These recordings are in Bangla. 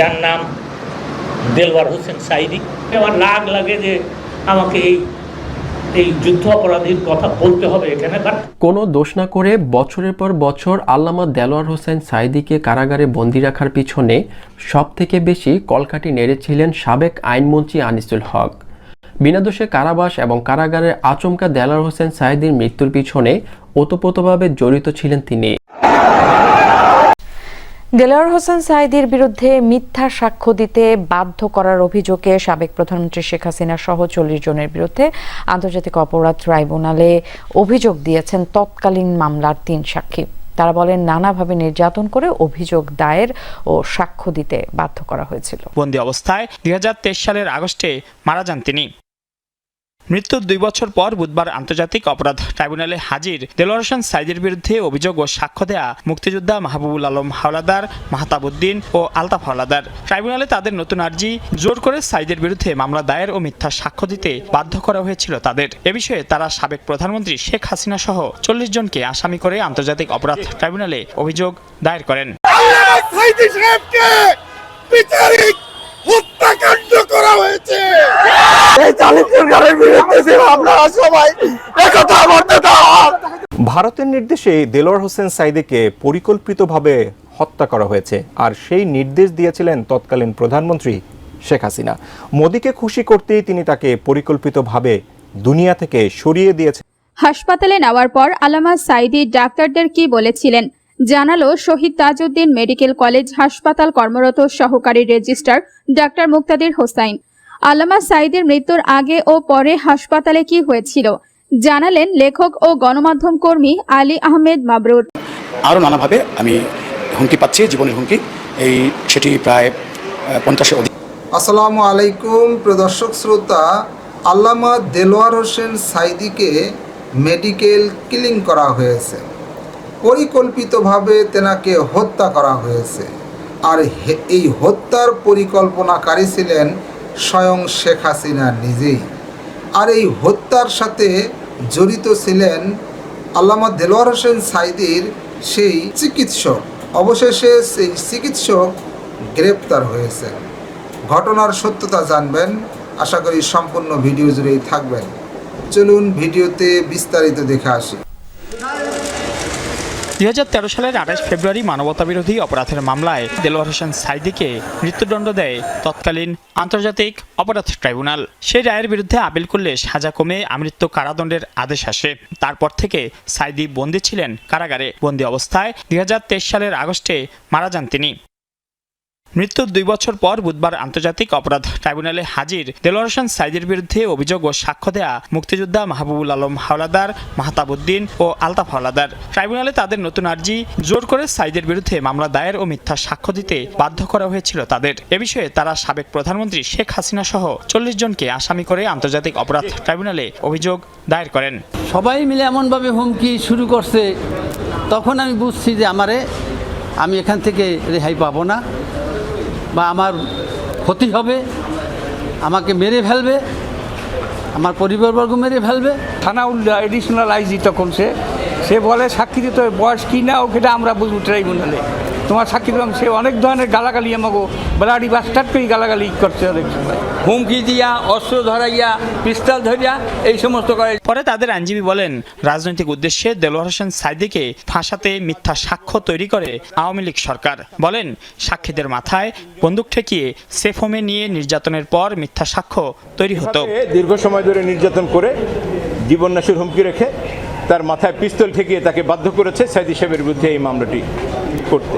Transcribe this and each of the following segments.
যার নাম দেলওয়ার হোসেন সাইদি। আমার রাগ লাগে যে আমাকে এই এই যুদ্ধ অপরাধীর কথা বলতে হবে এখানে কোনো দোষ না করে বছরের পর বছর আল্লামা দেলোয়ার হোসেন সাইদিকে কারাগারে বন্দি রাখার পিছনে সবথেকে বেশি কলকাঠি নেড়েছিলেন সাবেক আইনমন্ত্রী আনিসুল হক। বিনা দোষে কারাবাস এবং কারাগারে আচমকা দেলোয়ার হোসেন সাইদির মৃত্যুর পিছনে ওতপ্রোতভাবে জড়িত ছিলেন তিনি। দেলাওয়ার হোসেন সাইদির বিরুদ্ধে মিথ্যা সাক্ষ্য দিতে বাধ্য করার অভিযোগে সাবেক প্রধানমন্ত্রী শেখ হাসিনা সহ চল্লিশ জনের বিরুদ্ধে আন্তর্জাতিক অপরাধ ট্রাইব্যুনালে অভিযোগ দিয়েছেন তৎকালীন মামলার তিন সাক্ষী। তারা বলেন, নানাভাবে নির্যাতন করে অভিযোগ দায়ের ও সাক্ষ্য দিতে বাধ্য করা হয়েছিল। বন্দি অবস্থায় দুই হাজার তেইশ সালের আগস্টে মারা যান তিনি। মৃত্যুর দুই বছর পর বুধবার আন্তর্জাতিক অপরাধ ট্রাইব্যুনালে হাজির। দেলোয়ার হোসেন সাইদের বিরুদ্ধে অভিযোগ ও সাক্ষ্য দেয়া মুক্তিযোদ্ধা মাহবুবুল আলম হাওলাদার, মাহতাবুদ্দিন ও আলতাফ হাওলাদার। ট্রাইব্যুনালে তাদের নতুন আর্জি জোর করে সাইদের বিরুদ্ধে মামলা দায়ের ও মিথ্যা সাক্ষ্য দিতে বাধ্য করা হয়েছিল তাদের। এ বিষয়ে তারা সাবেক প্রধানমন্ত্রী শেখ হাসিনা সহ চল্লিশ জনকে আসামি করে আন্তর্জাতিক অপরাধ ট্রাইব্যুনালে অভিযোগ দায়ের করেন। করা হয়েছে। এই জালিম সরকারের বিরুদ্ধে আপনারা সবাই একতা বলতে দাও। ভারতের নির্দেশে দেলোয়ার হোসেন সাইদিকে পরিকল্পিতভাবে হত্যা করা হয়েছে আর সেই নির্দেশ দিয়েছিলেন তৎকালীন প্রধানমন্ত্রী শেখ হাসিনা। মোদীকে খুশি করতেই তিনি তাকে পরিকল্পিতভাবে দুনিয়া থেকে সরিয়ে দিয়েছেন। হাসপাতালে নেওয়ার পর আলামা সাইদি ডাক্তারদের কি বলেছিলেন? জানালো শহীদ তাজউদ্দিন মেডিকেল কলেজ হাসপাতাল কর্মরত সহকারী রেজিস্ট্রার ডাক্তার মুক্তাদির হোসাইন। আলামা সাইদের মৃত্যুর আগে ও পরে হাসপাতালে কি হয়েছিল? জানালেন লেখক ও গণমাধ্যম কর্মী আলী আহমেদ মাবরুর। আরও নানাভাবে আমি হুমকি পাচ্ছি জীবনের হুমকি। এই সেটি প্রায় পঞ্চাশে অধিক। আসসালামু আলাইকুম প্রদর্শক শ্রোতা আল্লামা দেলোয়ার হোসেন সাইদিকে মেডিকেল কিলিং করা হয়েছে। পরিকল্পিতভাবে তেনাকে হত্যা করা হয়েছে। আর এই হত্যার পরিকল্পনাকারী ছিলেন স্বয়ং শেখ হাসিনা নিজেই। আর এই হত্যার সাথে জড়িত ছিলেন আল্লামা দেলোয়ার হোসেন সাইদির সেই চিকিৎসক। অবশেষে সেই চিকিৎসক গ্রেপ্তার হয়েছেন। ঘটনার সত্যতা জানবেন। আশা করি সম্পূর্ণ ভিডিও জুড়েই থাকবেন। চলুন ভিডিওতে বিস্তারিত দেখে আসি। দুই হাজার তেরো সালের আঠাশ ফেব্রুয়ারি মানবতাবিরোধী অপরাধের মামলায় দেলোয়ার হোসেন সাইদিকে মৃত্যুদণ্ড দেয় তৎকালীন আন্তর্জাতিক অপরাধ ট্রাইব্যুনাল। সেই রায়ের বিরুদ্ধে আপিল করলে সাজা কমে আমৃত্যু কারাদণ্ডের আদেশ আসে। তারপর থেকে সাইদি বন্দী ছিলেন কারাগারে। বন্দী অবস্থায় দুই হাজার তেইশ সালের আগস্টে মারা যান তিনি। মৃত্যুর দুই বছর পর বুধবার আন্তর্জাতিক অপরাধ ট্রাইব্যুনালে হাজির। দেলোয়ার হোসেন সাইদের বিরুদ্ধে অভিযোগ ও সাক্ষ্য দেয়া মুক্তিযোদ্ধা মাহবুবুল আলম হাওলাদার, মাহতাবুদ্দিন ও আলতাফ হাওলাদার। ট্রাইব্যুনালে তাদের নতুন আর্জি, জোর করে সাইদের বিরুদ্ধে মামলা দায়ের ও মিথ্যা সাক্ষ্য দিতে বাধ্য করা হয়েছিল তাদের। এ বিষয়ে তারা সাবেক প্রধানমন্ত্রী শেখ হাসিনা সহ চল্লিশ জনকে আসামি করে আন্তর্জাতিক অপরাধ ট্রাইব্যুনালে অভিযোগ দায়ের করেন। সবাই মিলে এমনভাবে হুমকি শুরু করছে, তখন আমি বুঝছি যে আমারে, আমি এখান থেকে রেহাই পাবো না। বা আমার ক্ষতি হবে, আমাকে মেরে ফেলবে, আমার পরিবারবর্গ মেরে ফেলবে। থানা উল্লা এডিশনাল আইজি তখন সে সে বলে, সাক্ষী দিতে বয়স কি না? ওকে আমরা বুঝব ট্রাইব্যুনালে তোমার সাক্ষী দিলাম সে অনেক ধরনের গালাগালি আমাকে বেলাড়ি বাস্টার্ট করে গালাগালি করছে অনেক সময় হুমকি দিয়া অস্ত্র ধরাইয়া পিস্তল ধরিয়া এই সমস্ত করে। পরে তাদের আইনজীবী বলেন রাজনৈতিক উদ্দেশ্যে দেলোয়ার হোসেন সাইদিকে ফাঁসাতে মিথ্যা সাক্ষ্য তৈরি করে আওয়ামী লীগ সরকার। বলেন সাক্ষীদের মাথায় বন্দুক ঠেকিয়ে সেফ হোমে নিয়ে নির্যাতনের পর মিথ্যা সাক্ষ্য তৈরি হতো। দীর্ঘ সময় ধরে নির্যাতন করে জীবননাশের হুমকি রেখে তার মাথায় পিস্তল ঠেকিয়ে তাকে বাধ্য করেছে সাইদি সাহেবের বিরুদ্ধে এই মামলাটি। করতে।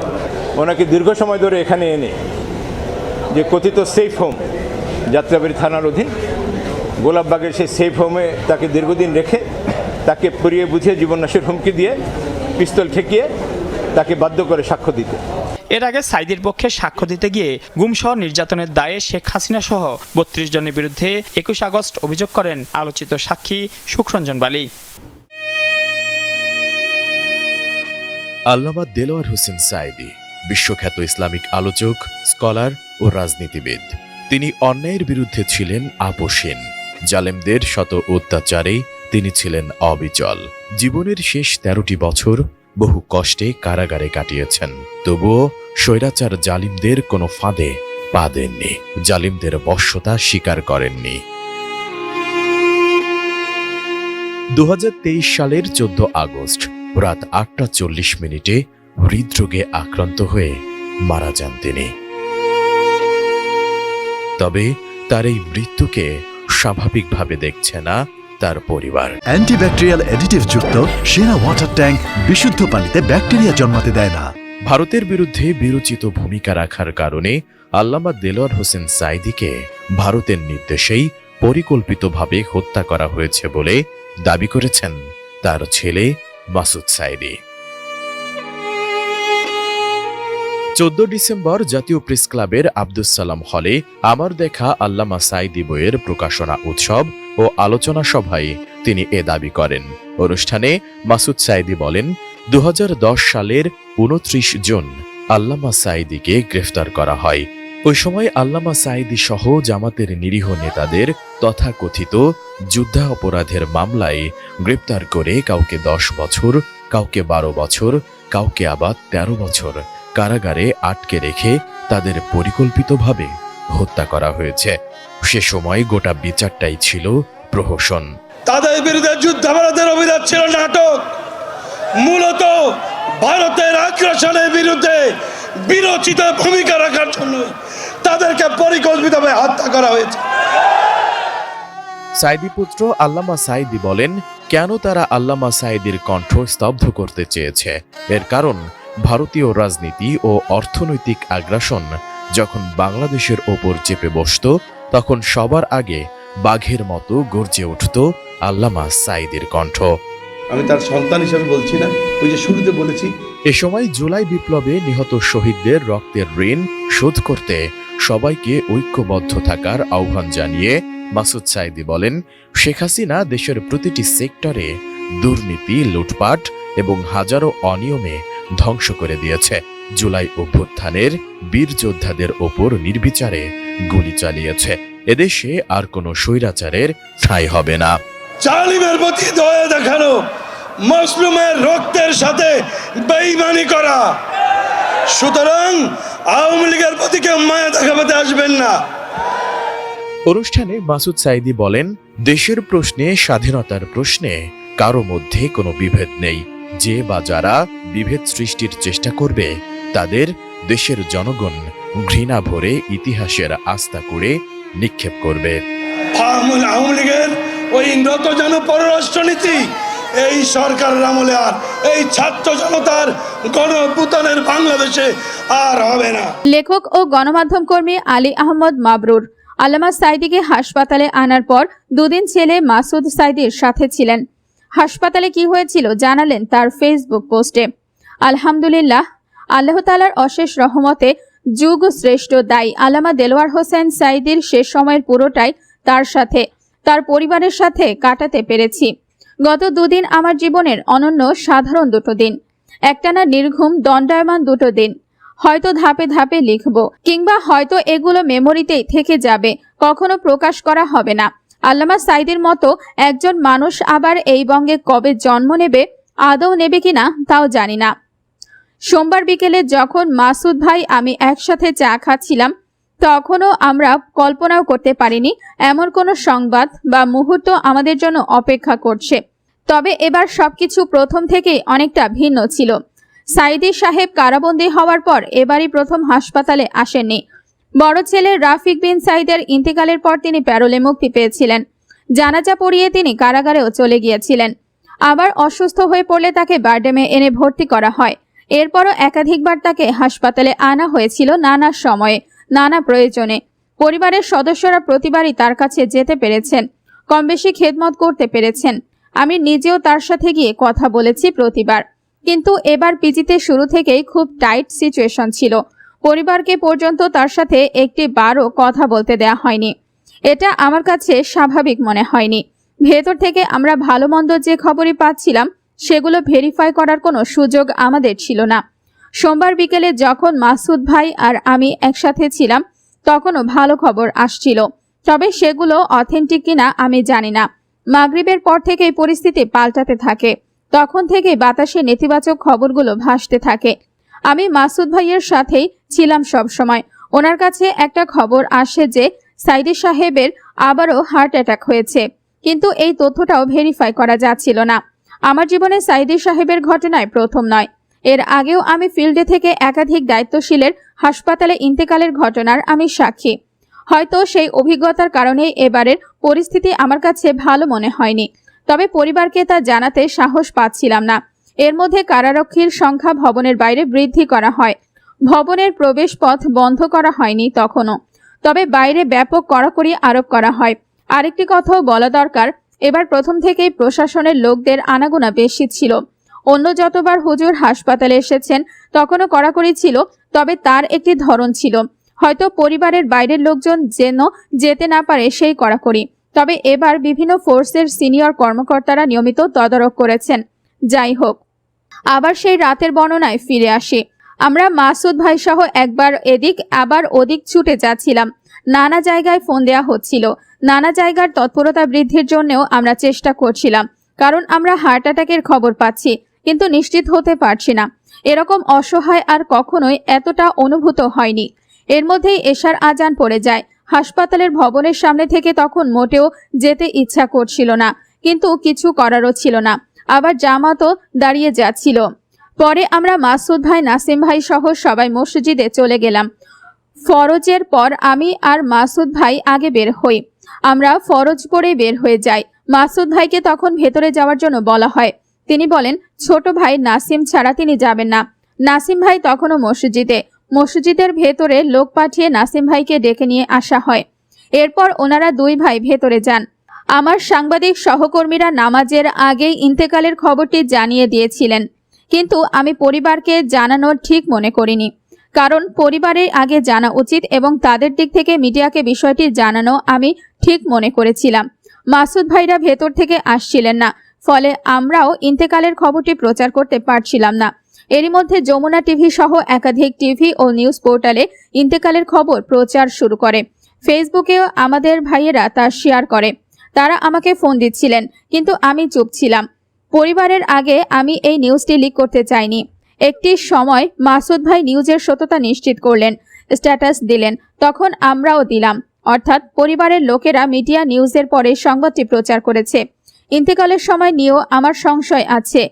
ওনাকে দীর্ঘ সময় ধরে এখানে এনে যে কথিত সেফ হোম যাত্রাবাড়ি থানার অধীন, গোলাপবাগের সেই সেফ হোমে তাকে দীর্ঘদিন রেখে তাকে পরিয়ে বুঝিয়ে জীবননাশের হুমকি দিয়ে পিস্তল ঠেকিয়ে তাকে বাধ্য করে সাক্ষ্য দিতে। এর আগে সাইদির পক্ষে সাক্ষ্য দিতে গিয়ে গুমসহ নির্যাতনের দায়ে শেখ হাসিনা সহ বত্রিশ জনের বিরুদ্ধে একুশ আগস্ট অভিযোগ করেন আলোচিত সাক্ষী সুখরঞ্জন বালি। আল্লামা দেলোয়ার হোসেন সাইদি বিশ্বখ্যাত ইসলামিক আলোচক, স্কলার ও রাজনীতিবিদ। তিনি অন্যায়ের বিরুদ্ধে ছিলেন আপোষহীন। জালেমদের শত অত্যাচারে তিনি ছিলেন অবিচল। জীবনের শেষ তেরোটি বছর বহু কষ্টে কারাগারে কাটিয়েছেন। তবুও স্বৈরাচার জালিমদের কোনো ফাঁদে পা দেননি। জালিমদের বশ্যতা স্বীকার করেননি। দু হাজার তেইশ সালের চোদ্দ আগস্ট রাত আটটা চল্লিশ মিনিটে হৃদরোগে আক্রান্ত হয়ে মারা যান তিনি। তবে তার এই মৃত্যুকে স্বাভাবিকভাবে দেখছে না তার পরিবার। অ্যান্টিব্যাকটেরিয়াল অ্যাডিটিভ যুক্ত সেরা ওয়াটার ট্যাঙ্ক বিশুদ্ধ পানিতে ব্যাকটেরিয়া জন্মাতে দেয় না। ভারতের বিরুদ্ধে বিরোচিত ভূমিকা রাখার কারণে আল্লামা দেলোয়ার হোসেন সাইদিকে ভারতের নির্দেশেই পরিকল্পিতভাবে হত্যা করা হয়েছে বলে দাবি করেছেন তার ছেলে মাসুদ সাইদি চোদ্দ ডিসেম্বর জাতীয় প্রেস ক্লাবের আব্দুস সালাম হলে আমার দেখা আল্লামা সাইদি বইয়ের প্রকাশনা উৎসব ও আলোচনা সভায় তিনি এ দাবি করেন। অনুষ্ঠানে মাসুদ সাইদি বলেন দু হাজার দশ সালের উনত্রিশ জুন আল্লামা সাইদিকে গ্রেফতার করা হয়। ওই সময় আল্লামা সাইদি সহ জামাতের নিরীহ নেতাদের তথাকথিত যুদ্ধা অপরাধের মামলায় গ্রেপ্তার করে কাউকে দশ বছর, কাউকে বারো বছর, কাউকে আবার তেরো বছর কারাগারে আটকে রেখে তাদের পরিকল্পিতভাবে হত্যা করা হয়েছে। সে সময় গোটা বিচারটাই ছিল প্রহসন। তাদের বিরুদ্ধে যুদ্ধাপরাধের অভিযোগ ছিল নাটক। মূলত ভারতের আগ্রাসনের বিরুদ্ধে বিরোচিত ভূমিকা রাখার জন্য। তাদেরকে পরিকল্পিতভাবে হত্যা করা হয়েছে। সাইদি পুত্র আল্লামা সাইদি বলেন কেন তারা আল্লামা সাইদির কণ্ঠ স্তব্ধ করতে চেয়েছে? এর কারণ ভারতীয় রাজনীতি ও অর্থনৈতিক আগ্রাসন যখন বাংলাদেশের ওপর চেপে বসত তখন সবার আগে বাঘের মতো গর্জে উঠত আল্লামা সাইদির কণ্ঠ। আমি তার সন্তান হিসেবে বলছি না ওই যে শুরুতে বলেছি এ সময় জুলাই বিপ্লবে নিহত শহীদদের রক্তের ঋণ শোধ করতে সবাইকে ঐক্যবদ্ধ থাকার আহ্বান জানিয়ে মাসুদ সাইদি বলেন, শেখ হাসিনা দেশের প্রতিটি সেক্টরে দুর্নীতি, লুটপাট এবং হাজারো অনিয়মে ধ্বংস করে দিয়েছে। জুলাই অভ্যুত্থানের বীর যোদ্ধাদের ওপর নির্বিচারে গুলি চালিয়েছে। এদেশে আর কোনো স্বৈরাচারের ঠাঁই হবে না। প্রতি দয়া দেখানো মসলুমের রক্তের সাথে বেইমানি করা। সুতরাং আওয়ামী লীগের প্রতি কেউ মায়া দেখাতে আসবেন না। অনুষ্ঠানে মাসুদ সাইদি বলেন দেশের প্রশ্নে স্বাধীনতার প্রশ্নে কারও মধ্যে কোনো বিভেদ নেই। যে বা যারা বিভেদ সৃষ্টির চেষ্টা করবে তাদের দেশের জনগণ ঘৃণা ভরে ইতিহাসের আস্থা করে নিক্ষেপ করবে। আওয়ামী লীগের ওই নতজন পররাষ্ট্রনীতি এই সরকারের আমলে আর, এই ছাত্র জনতার গণপুতনের বাংলাদেশে আর হবে না। লেখক ও গণমাধ্যম কর্মী আলী আহমদ মাবরুর আল্লামা সাইদিকে হাসপাতালে আনার পর দুদিন ছেলে মাসুদ সাইদির সাথে ছিলেন। হাসপাতালে কি হয়েছিল জানালেন তার ফেসবুক পোস্টে। আলহামদুলিল্লাহ, আল্লাহ তালার অশেষ রহমতে যুগ শ্রেষ্ঠ দায়ী আল্লামা দেলোয়ার হোসেন সাইদির শেষ সময়ের পুরোটাই তার সাথে, তার পরিবারের সাথে কাটাতে পেরেছি। গত দুদিন আমার জীবনের অনন্য সাধারণ দুটো দিন। একটানা নির্ঘুম, দণ্ডায়মান দুটো দিন। হয়তো ধাপে ধাপে লিখব, কিংবা হয়তো এগুলো মেমোরিতেই থেকে যাবে, কখনো প্রকাশ করা হবে না। আল্লামা সাইদের মতো একজন মানুষ আবার এই বঙ্গে কবে জন্ম নেবে, আদৌ নেবে কিনা, তাও জানি না। সোমবার বিকেলে যখন মাসুদ ভাই আমি একসাথে চা খাচ্ছিলাম, তখনও আমরা কল্পনাও করতে পারিনি, এমন কোনো সংবাদ বা মুহূর্ত আমাদের জন্য অপেক্ষা করছে। তবে এবার সবকিছু প্রথম থেকেই অনেকটা ভিন্ন ছিল। সাইদি সাহেব কারাবন্দী হওয়ার পর এবারই প্রথম হাসপাতালে আসেননি। বড় ছেলে রাফিক বিন সাইদের ইন্তেকালের পর তিনি প্যারোলে মুক্তি পেয়েছিলেন। জানাজা পড়িয়ে তিনি কারাগারেও চলে গিয়েছিলেন। আবার অসুস্থ হয়ে পড়লে তাকে বারডেমে এনে ভর্তি করা হয়। এরপরও একাধিকবার তাকে হাসপাতালে আনা হয়েছিল নানা সময়ে, নানা প্রয়োজনে। পরিবারের সদস্যরা প্রতিবারই তার কাছে যেতে পেরেছেন কম বেশি খেদমত করতে পেরেছেন। আমি নিজেও তার সাথে গিয়ে কথা বলেছি প্রতিবার। কিন্তু এবার পিজিতে শুরু থেকেই খুব টাইট সিচুয়েশন ছিল। পরিবারকে পর্যন্ত তার সাথে একটি বারও কথা বলতে দেয়া হয়নি। এটা আমার কাছে স্বাভাবিক মনে হয়নি। ভেতর থেকে আমরা ভালো মন্দ যে খবরই পাচ্ছিলাম, সেগুলো ভেরিফাই করার কোনো সুযোগ আমাদের ছিল না। সোমবার বিকেলে যখন মাসুদ ভাই আর আমি একসাথে ছিলাম, তখনও ভালো খবর আসছিল। তবে সেগুলো অথেন্টিক কিনা আমি জানি না। মাগরিবের পর থেকেই পরিস্থিতি পাল্টাতে থাকে। তখন থেকে বাতাসে নেতিবাচক খবরগুলো ভাসতে থাকে। আমি মাসুদ ভাইয়ের সাথেই ছিলাম সব সময়। ওনার কাছে একটা খবর আসে যে, সাইদি সাহেবের আবারও হার্ট অ্যাটাক হয়েছে। কিন্তু এই তথ্যটাও ভেরিফাই করা যাচ্ছিল না। আমার জীবনে সাইদি সাহেবের ঘটনায় প্রথম নয়। এর আগেও আমি ফিল্ডে থেকে একাধিক দায়িত্বশীলের হাসপাতালে ইন্তেকালের ঘটনার আমি সাক্ষী। হয়তো সেই অভিজ্ঞতার কারণে এবারের পরিস্থিতি আমার কাছে ভালো মনে হয়নি। তবে পরিবারকে তা জানাতে সাহস পাচ্ছিলাম না। এর মধ্যে কারারক্ষীর সংখ্যা ভবনের বাইরে বৃদ্ধি করা হয়। ভবনের প্রবেশ পথ বন্ধ করা হয়নি তখনও। তবে বাইরে ব্যাপক কড়াকড়ি আরোপ করা হয়। আরেকটি কথাও বলা দরকার, এবার প্রথম থেকেই প্রশাসনের লোকদের আনাগোনা বেশি ছিল। অন্য যতবার হুজুর হাসপাতালে এসেছেন, তখনও কড়াকড়ি ছিল, তবে তার একটি ধরন ছিল। হয়তো পরিবারের বাইরের লোকজন যেন যেতে না পারে সেই কড়াকড়ি। তবে এবার বিভিন্ন ফোর্সের সিনিয়র কর্মকর্তারা নিয়মিত তদারক করেছেন। যাই হোক, আবার সেই রাতের বর্ণনায় ফিরে আসি। আমরা মাসুদ ভাই সহ একবার এদিক, আবার ওদিক ছুটে যাচ্ছিলাম। নানা জায়গায় ফোন দেয়া হচ্ছিল। নানা জায়গার তৎপরতা বৃদ্ধির জন্যও আমরা চেষ্টা করছিলাম, কারণ আমরা হার্ট অ্যাটাকের খবর পাচ্ছি, কিন্তু নিশ্চিত হতে পারছি না। এরকম অসহায় আর কখনোই এতটা অনুভূত হয়নি। এর মধ্যেই এশার আজান পড়ে যায়। হাসপাতালের ভবনের সামনে থেকে তখন মোটেও যেতে ইচ্ছা করছিল না, কিন্তু কিছু করারও ছিল না। আবার জামাতও দাঁড়িয়ে যাচ্ছিল। পরে আমরা মাসুদ ভাই, নাসিম ভাই সহ সবাই মসজিদে চলে গেলাম। ফরজের পর আমি আর মাসুদ ভাই আগে বের হই। আমরা ফরজ পরে বের হয়ে যাই। মাসুদ ভাইকে তখন ভেতরে যাওয়ার জন্য বলা হয়। তিনি বলেন, ছোট ভাই নাসিম ছাড়া তিনি যাবেন না। নাসিম ভাই তখনও মসজিদে। মসজিদের ভেতরে লোক পাঠিয়ে নাসিম ভাইকে ডেকে নিয়ে আসা হয়। এরপর ওনারা দুই ভাই ভেতরে যান। আমার সাংবাদিক সহকর্মীরা নামাজের আগেই ইন্তেকালের খবরটি জানিয়ে দিয়েছিলেন। কিন্তু আমি পরিবারকে জানানোর ঠিক মনে করিনি। কারণ পরিবারের আগে জানা উচিত এবং তাদের দিক থেকে মিডিয়াকে বিষয়টি জানানো আমি ঠিক মনে করেছিলাম। মাসুদ ভাইরা ভেতর থেকে আসছিলেন না। ফলে আমরাও ইন্তেকালের খবরটি প্রচার করতে পারছিলাম না। এরই মধ্যে যমুনা টিভি সহ একাধিক টিভি ও নিউজ পোর্টালে ইন্তেকালের খবর প্রচার শুরু করে। ফেসবুকেও আমাদের ভাইয়েরা তা শেয়ার করে। তারা আমাকে ফোন দিচ্ছিলেন, কিন্তু আমি চুপ ছিলাম। পরিবারের আগে আমি এই নিউজটি লিক করতে চাইনি। একটি সময় মাসুদ ভাই নিউজের সত্যতা নিশ্চিত করলেন, স্ট্যাটাস দিলেন, তখন আমরাও দিলাম। অর্থাৎ পরিবারের লোকেরা মিডিয়া নিউজের পরে সংবাদটি প্রচার করেছে। ইন্তেকালের সময় নিয়েও আমার সংশয় আছে।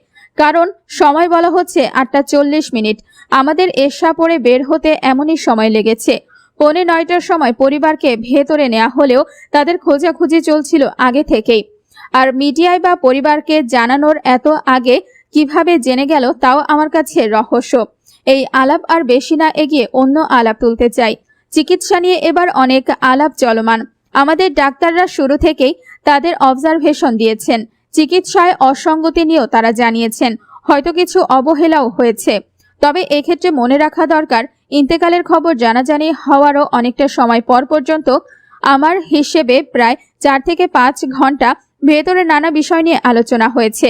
কারণ সময় বলা হচ্ছে আটটা চল্লিশ মিনিট। আমাদের এশা পরে বের হতে এমনই সময় লেগেছে। পৌনে নয়টার সময় পরিবারকে ভেতরে নেওয়া হলেও তাদের খোঁজাখুঁজি চলছিল আগে থেকেই। আর মিডিয়ায় বা পরিবারকে জানানোর এত আগে কীভাবে জেনে গেল তাও আমার কাছে রহস্য। এই আলাপ আর বেশি না এগিয়ে অন্য আলাপ তুলতে চাই। চিকিৎসা নিয়ে এবার অনেক আলাপ চলমান। আমাদের ডাক্তাররা শুরু থেকেই তাদের অবজারভেশন দিয়েছেন। চিকিৎসায় অসঙ্গতি নিয়েও তারা জানিয়েছেন, হয়তো কিছু অবহেলাও হয়েছে। তবে এক্ষেত্রে মনে রাখা দরকার, ইন্তেকালের খবর জানাজানি হওয়ারও অনেকটা সময় পর পর্যন্ত আমার হিসেবে প্রায় চার থেকে পাঁচ ঘণ্টা ভেতরে নানা বিষয় নিয়ে আলোচনা হয়েছে।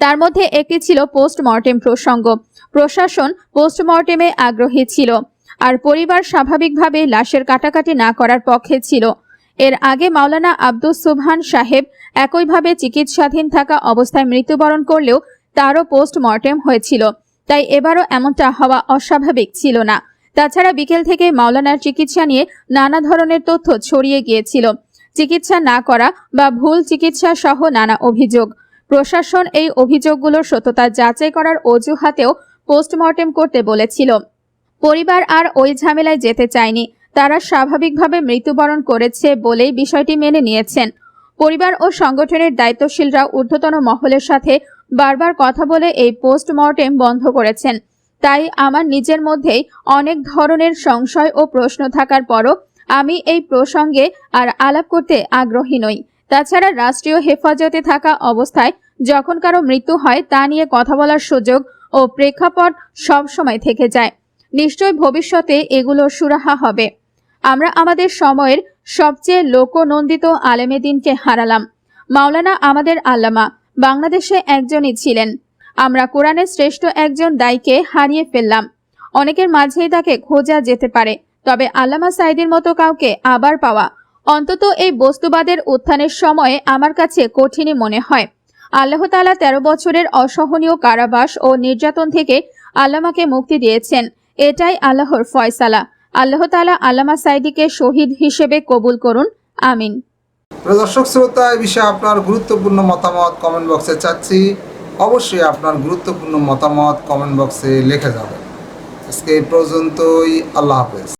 তার মধ্যে একটি ছিল পোস্টমর্টেম প্রসঙ্গ। প্রশাসন পোস্টমর্টেমে আগ্রহী ছিল, আর পরিবার স্বাভাবিকভাবে লাশের কাটাকাটি না করার পক্ষে ছিল। এর আগে মাওলানা আব্দুস সুবহান সাহেব একইভাবে চিকিৎসাধীন থাকা অবস্থায় মৃত্যুবরণ করলেও তারও পোস্টমর্টেম হয়েছিল। তাই এবারও এমনটা হওয়া অস্বাভাবিক ছিল না। তাছাড়া বিকেল থেকে মাওলানার চিকিৎসা নিয়ে নানা ধরনের তথ্য ছড়িয়ে গিয়েছিল। চিকিৎসা না করা বা ভুল চিকিৎসা সহ নানা অভিযোগ। প্রশাসন এই অভিযোগগুলোর সত্যতা যাচাই করার অজুহাতেও পোস্টমর্টেম করতে বলেছিল। পরিবার আর ওই ঝামেলায় যেতে চায়নি। তারা স্বাভাবিকভাবে মৃত্যুবরণ করেছে বলেই বিষয়টি মেনে নিয়েছেন। পরিবার ও সংগঠনের দায়িত্বশীলরা ঊর্ধ্বতন মহলের সাথে বারবার কথা বলে এই পোস্টমর্টেম বন্ধ করেছেন। তাই আমার নিজের মধ্যেই অনেক ধরনের সংশয় ও প্রশ্ন থাকার পরও আমি এই প্রসঙ্গে আর আলাপ করতে আগ্রহী নই। তাছাড়া রাষ্ট্রীয় হেফাজতে থাকা অবস্থায় যখন কারও মৃত্যু হয় তা নিয়ে কথা বলার সুযোগ ও প্রেক্ষাপট সব সময় থেকে যায়। নিশ্চয় ভবিষ্যতে এগুলো সুরাহা হবে। আমরা আমাদের সময়ের সবচেয়ে লোকনন্দিত আলেমেদিনকে হারালাম। মাওলানা আমাদের আল্লামা বাংলাদেশে একজনই ছিলেন। আমরা কোরআনের শ্রেষ্ঠ একজন দায়ীকে হারিয়ে ফেললাম। অনেকের মাঝেই তাকে খোঁজা যেতে পারে, তবে আল্লামা সাইদির মতো কাউকে আবার পাওয়া অন্তত এই বস্তুবাদের উত্থানের সময়ে আমার কাছে কঠিনই মনে হয়। আল্লাহ তাআলা তেরো বছরের অসহনীয় কারাবাস ও নির্যাতন থেকে আল্লামাকে মুক্তি দিয়েছেন। এটাই আল্লাহর ফয়সালা। আল্লাহ তালা আল্লামা সাইদিকে শহীদ হিসেবে কবুল করুন। আমিন। দর্শক, শ্রোতা এই বিষয়ে আপনার গুরুত্বপূর্ণ মতামত কমেন্ট বক্সে চাচ্ছি। অবশ্যই আপনার গুরুত্বপূর্ণ মতামত কমেন্ট বক্সে লিখে যাবেন। আজকে এই পর্যন্তই, আল্লাহ হাফেজ।